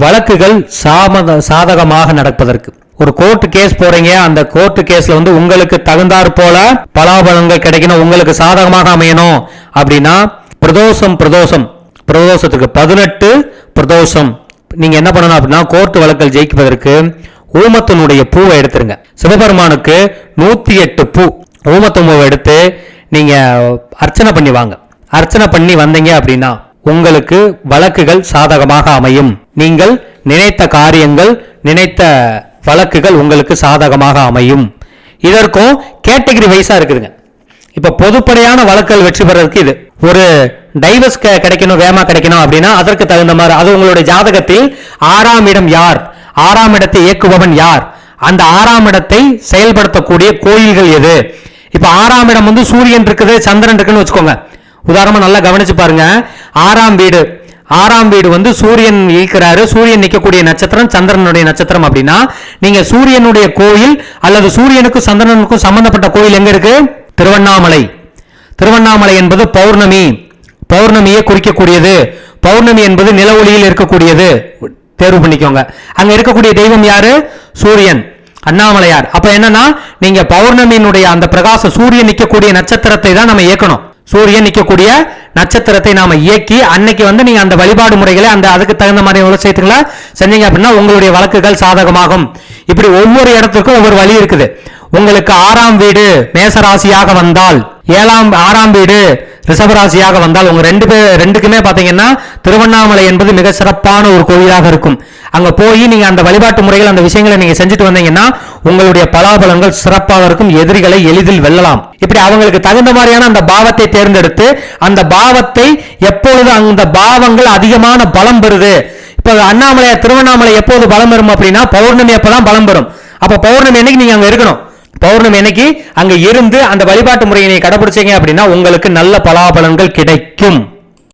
வழக்குகள் சாமத சாதகமாக நடப்பதற்கு. ஒரு கோர்ட் கேஸ் போறீங்க அந்த கோர்ட் கேஸ்ல வந்து உங்களுக்கு தகுந்தாற் போல பலாபலங்கள் கிடைக்கணும் உங்களுக்கு சாதகமாக அமையணும். அப்படின்னா பிரதோஷம் பிரதோஷம். பிரதோஷத்துக்கு பதினெட்டு பிரதோஷம். நீங்க என்ன பண்ணணும் அப்படின்னா கோர்ட் வழக்கல் ஜெயிப்பதற்கு ஊமத்தினுடைய பூவை எடுத்துருங்க. சிவபெருமானுக்கு நூத்தி எட்டு பூ. ஊமத்து பூவை எடுத்து நீங்க அர்ச்சனை பண்ணி வாங்க. அர்ச்சனை பண்ணி வந்தீங்க அப்படின்னா உங்களுக்கு வழக்குகள் சாதகமாக அமையும். நீங்கள் நினைத்த காரியங்கள் நினைத்த வழக்குகள் உங்களுக்கு சாதகமாக அமையும். இதற்கும் கேட்டகரி வைஸாக இருக்குதுங்க. இப்போ பொதுப்படையான வழக்குகள் வெற்றி பெறறதுக்கு இது. ஒரு டைவர்ஸ் கிடைக்கணும் வேமா கிடைக்கணும் அப்படின்னா அதற்கு தகுந்த மாதிரி அது உங்களுடைய ஜாதகத்தில் ஆறாம் இடம் யார்? ஆறாம் இடத்தை இயக்குபவன் யார்? அந்த ஆறாம் இடத்தை செயல்படுத்தக்கூடிய கோயில்கள் எது? இப்போ ஆறாம் இடம் வந்து சூரியன் இருக்குது சந்திரன் இருக்குன்னு வச்சுக்கோங்க. உதாரணமா நல்லா கவனிச்சு பாருங்க. ஆறாம் வீடு. ஆறாம் வீடு வந்து சூரியன் ஈக்கிறாரு சூரியன் நிற்கக்கூடிய நட்சத்திரம் சந்திரனுடைய நட்சத்திரம் அப்படின்னா நீங்க சூரியனுடைய கோயில் அல்லது சூரியனுக்கும் சந்திரனுக்கும் சம்பந்தப்பட்ட கோயில் எங்க இருக்கு? திருவண்ணாமலை. திருவண்ணாமலை என்பது பௌர்ணமி. பௌர்ணமியை குறிக்கக்கூடியது. பௌர்ணமி என்பது நில ஒளியில் இருக்கக்கூடியது. தேர்வு பண்ணிக்கோங்க. அங்க இருக்கக்கூடிய தெய்வம் யாரு? சூரியன். அண்ணாமலையார். அப்ப என்னன்னா நீங்க பௌர்ணமியினுடைய அந்த பிரகாச சூரியன் நிற்கக்கூடிய நட்சத்திரத்தை தான் நம்ம இயக்கணும். சூரியன் நிற்கக்கூடிய நட்சத்திரத்தை நாம இயக்கி அன்னைக்கு வந்து நீங்க அந்த வழிபாடு முறைகளை அந்த அதுக்கு தகுந்த மாதிரி விவசாயத்துக்களை செஞ்சீங்க அப்படின்னா உங்களுடைய வழக்குகள் சாதகமாகும். இப்படி ஒவ்வொரு இடத்துக்கும் ஒவ்வொரு வழி இருக்குது. உங்களுக்கு ஆறாம் வீடு மேசராசியாக வந்தால் ஏழாம் ஆறாம் வீடு ரிஷபராசியாக வந்தால் உங்க ரெண்டு பேர் ரெண்டுக்குமே பாத்தீங்கன்னா திருவண்ணாமலை என்பது மிக சிறப்பான ஒரு கோயிலாக இருக்கும். அங்க போய் நீங்க அந்த வழிபாட்டு முறைகள் அந்த விஷயங்களை நீங்க செஞ்சுட்டு வந்தீங்கன்னா உங்களுடைய பலாபலங்கள் சிறப்பாக இருக்கும் எதிரிகளை எளிதில் வெல்லலாம். இப்படி அவங்களுக்கு தகுந்த மாதிரியான அந்த பாவத்தை தேர்ந்தெடுத்து அந்த பாவத்தை எப்பொழுது அந்த பாவங்கள் அதிகமான பலம் பெறுது? இப்ப அண்ணாமலை திருவண்ணாமலை எப்போது பலம் பெறும் அப்படின்னா பௌர்ணமி அப்பதான் பலம் பெறும். அப்ப பௌர்ணமி அன்னைக்கு நீங்க அங்க இருக்கணும். பௌர்ணமி அன்னைக்கு அங்க இருந்து அந்த வழிபாட்டு முறையினை கடைபிடிச்சீங்க அப்படின்னா உங்களுக்கு நல்ல பலாபலன்கள் கிடைக்கும்.